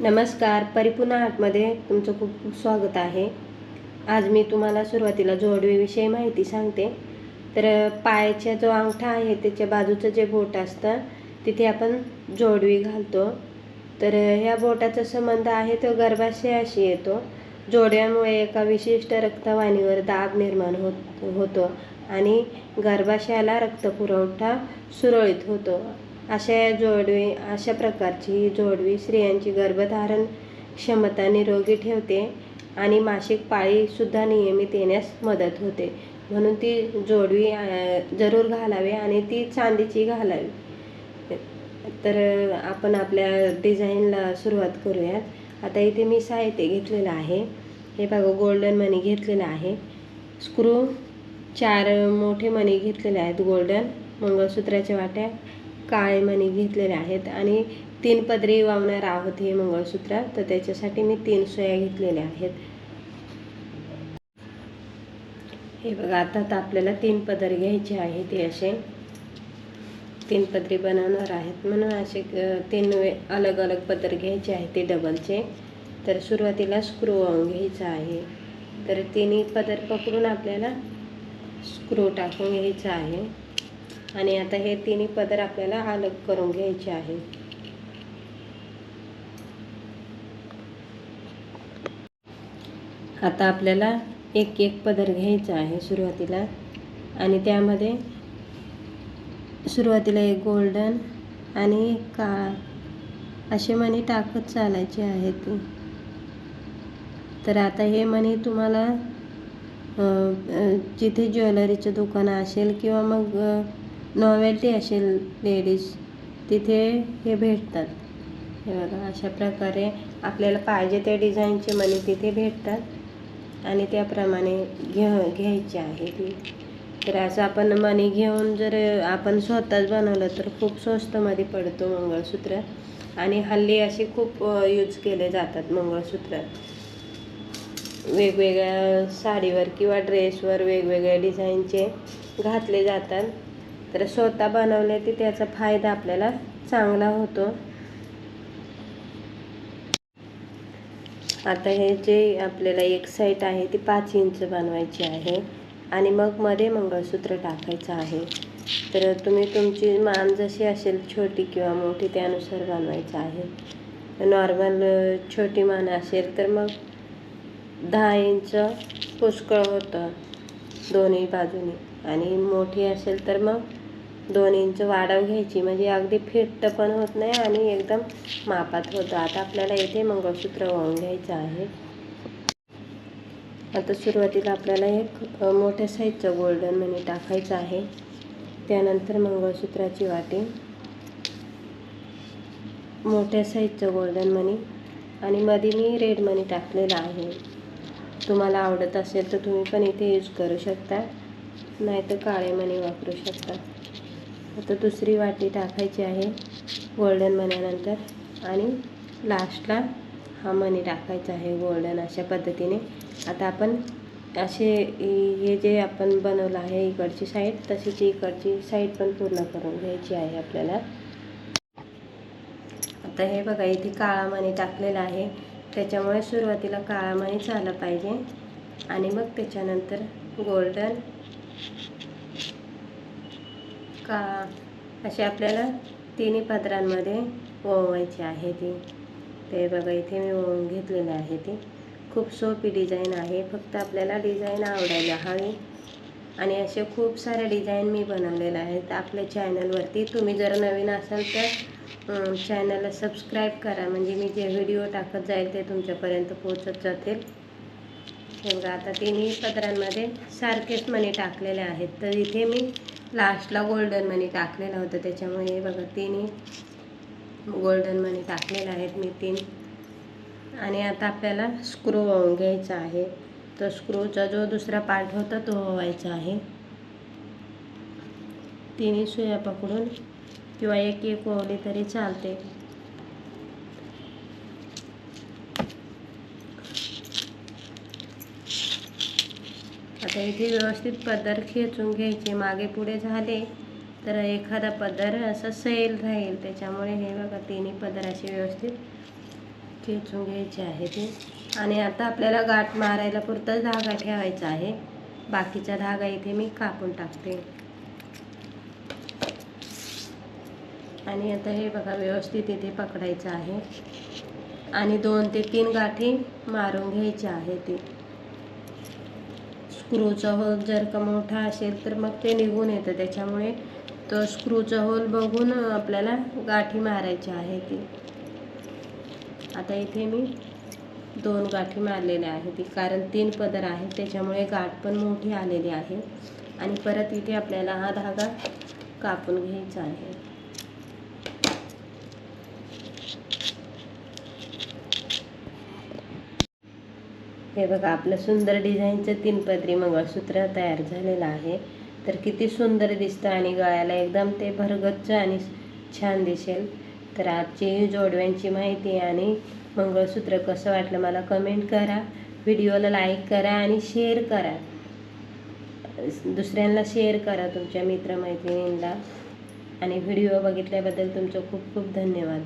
नमस्कार परिपूर्ण आर्टमध्ये तुमचं खूप खूप स्वागत आहे. आज मी तुम्हाला सुरुवातीला जोडवीविषयी माहिती सांगते. तर पायाचा जो अंगठा आहे त्याच्या बाजूचं जे बोट असतं तिथे आपण जोडवी घालतो. तर ह्या बोटाचा संबंध आहे तो गर्भाशयाशी येतो. जोड्यामुळे एका विशिष्ट रक्तवाहिनीवर दाब निर्माण होत होतो आणि गर्भाशयाला रक्तपुरवठा सुरळीत होतो. अशा जोडवी अशा प्रकारची ही जोडवी स्त्रियांची गर्भधारण क्षमता निरोगी ठेवते आणि मासिक पाळीसुद्धा नियमित येण्यास मदत होते. म्हणून ती जोडवी जरूर घालावी आणि ती चांदीची घालावी. तर आपण आपल्या डिझाईनला सुरुवात करूयात. आता इथे मी साहित्य घेतलेलं आहे. हे बघा गोल्डन मनी घेतलेलं आहे. स्क्रू चार मोठे मणी घेतलेले आहेत गोल्डन मंगळसूत्राच्या वाट्या. काळे मणी घेतलेले आहेत आणि तीन पदरी वावणार आहोत हे मंगळसूत्र. तर त्याच्यासाठी मी तीन सोया घेतलेल्या आहेत. हे बघा आता तर आपल्याला तीन पदर घ्यायचे आहेत ते असे. तीन पदरी बनवणार आहेत म्हणून असे तीन अलग अलग पदर घ्यायचे आहेत ते डबलचे तर सुरुवातीला स्क्रू वाहून घ्यायचा आहे. तर तिन्ही पदर पकडून आपल्याला स्क्रू टाकून घ्यायचा आहे. आणि आता हे तिन्ही पदर आपल्याला अलग करून घ्यायचे आहे. आता आपल्याला एक एक पदर घ्यायचा आहे सुरुवातीला. आणि त्यामध्ये सुरुवातीला एक गोल्डन आणि एक काळा असे मणी टाकत चालायचे आहेत. तर आता हे मणी तुम्हाला जिथे ज्वेलरीचं दुकान असेल किंवा मग नॉवेल्टी असेल लेडीज तिथे हे भेटतात. हे बघा अशा प्रकारे आपल्याला पाहिजे त्या डिझाईनचे मणी तिथे भेटतात आणि त्याप्रमाणे घे घ्यायचे आहे ती. तर असं आपण मणी घेऊन जर आपण स्वतःच बनवलं तर खूप स्वस्तमध्ये पडतो मंगळसूत्र. आणि हल्ली असे खूप यूज केले जातात मंगळसूत्र. वेगवेगळ्या साडीवर किंवा ड्रेसवर वेगवेगळ्या डिझाईनचे घातले जातात. तर स्वतः बनवले ते त्याचा फायदा आपल्याला चांगला होतो. आता हे जे आपल्याला एक साईट आहे ती पाच इंच बनवायची आहे. आणि मग मध्ये मंगळसूत्र टाकायचं आहे. तर तुम्ही तुमची मान जशी असेल छोटी किंवा मोठी त्यानुसार बनवायचं आहे. नॉर्मल छोटी मान असेल तर मग दहा इंच पुष्कळ होतं. दोन्ही बाजूनी. आणि मोठी असेल तर मग दोन इंच वाढव घ्यायची. म्हणजे अगदी फिट्ट पण होत नाही आणि एकदम मापात होतं. आता आपल्याला इथे मंगळसूत्र वाहून घ्यायचं आहे. आता सुरुवातीला आपल्याला एक मोठ्या साईजचं गोल्डन मनी टाकायचं आहे. त्यानंतर मंगळसूत्राची वाटी. मोठ्या साईजचं गोल्डन मनी आणि मध्ये मी रेड मनी टाकलेला आहे. तुम्हाला आवडत असेल तर तुम्ही पण इथे यूज करू शकता. नाही तर काळे मणी वापरू शकता. आता दुसरी वाटी टाकायची आहे गोल्डन मण्यानंतर आणि लास्टला हा मनी टाकायचा आहे गोल्डन अशा पद्धतीने. आता आपण असे हे जे आपण बनवलं आहे इकडची साईड तशीच इकडची साईड पण पूर्ण करून घ्यायची आहे आपल्याला. आता हे बघा इथे काळा मणी टाकलेला आहे. त्याच्यामुळे सुरुवातीला काळा मणीच आला पाहिजे. आणि मग त्याच्यानंतर गोल्डन का असे आपल्याला तिन्ही पदरांमध्ये ओवायची आहे ती. ते बघा इथे मी ओवून घेतलेले आहे ती. खूप सोपी डिझाईन आहे. फक्त आपल्याला डिझाईन आवडायला हवी. आणि असे खूप साऱ्या डिझाईन मी बनवलेले आहेत. आपल्या चॅनलवरती तुम्ही जर नवीन असाल तर चॅनलला सबस्क्राईब करा. म्हणजे मी जे व्हिडिओ टाकत जाईल ते तुमच्यापर्यंत पोहोचत जातील. हे बघा आता तिन्ही पदरांमध्ये सारखेच मणी टाकलेले आहेत. तर इथे मी लास्टला गोल्डन मनी टाकलेलं होतं. त्याच्यामुळे बघा तिन्ही गोल्डन मनी टाकलेलं आहेत मी तीन आणि आता आपल्याला स्क्रू वाहून घ्यायचा आहे. तर स्क्रूचा जो दुसरा पार्ट होता तो व्हायचा आहे. तिन्ही सुया पकडून किंवा एक एक ओवली तरी चालते. आता इथे व्यवस्थित पदर खेचून घ्यायचे. मागे पुढे झाले तर एखादा पदर असं सैल राहील. त्याच्यामुळे हे बघा तिन्ही पदर असे व्यवस्थित खेचून घ्यायचे आहे ते आणि आता आपल्याला गाठ मारायला पुरताच धागा ठेवायचा आहे. बाकीचा धागा इथे मी कापून टाकते. आणि आता हे बघा व्यवस्थित इथे पकडायचं आहे. आणि दोन ते तीन गाठी मारून घ्यायच्या आहे ते. स्क्रूचा होल जर का मोठा असेल तर मग ते निघून येतं. त्याच्यामुळे तो स्क्रूचा होल बघून आपल्याला गाठी मारायची आहे ती. आता इथे मी दोन गाठी मारलेल्या आहेत. कारण तीन पदर आहेत त्याच्यामुळे गाठ पण मोठी आलेली आहे. आणि परत इथे आपल्याला हा धागा कापून घ्यायचा आहे. हे बघा आपलं सुंदर डिझाईनचं तीन पदरी मंगळसूत्र तयार झालेलं आहे. तर किती सुंदर दिसतं आणि गळ्याला एकदम ते भरगच्च आणि छान दिसेल. तर आजची ही जोडव्यांची माहिती आणि मंगळसूत्र कसं वाटलं मला कमेंट करा. व्हिडिओला लाईक करा आणि शेअर करा. दुसऱ्यांना शेअर करा तुमच्या मित्रमैत्रिणींना. आणि व्हिडिओ बघितल्याबद्दल तुमचं खूप खूप धन्यवाद.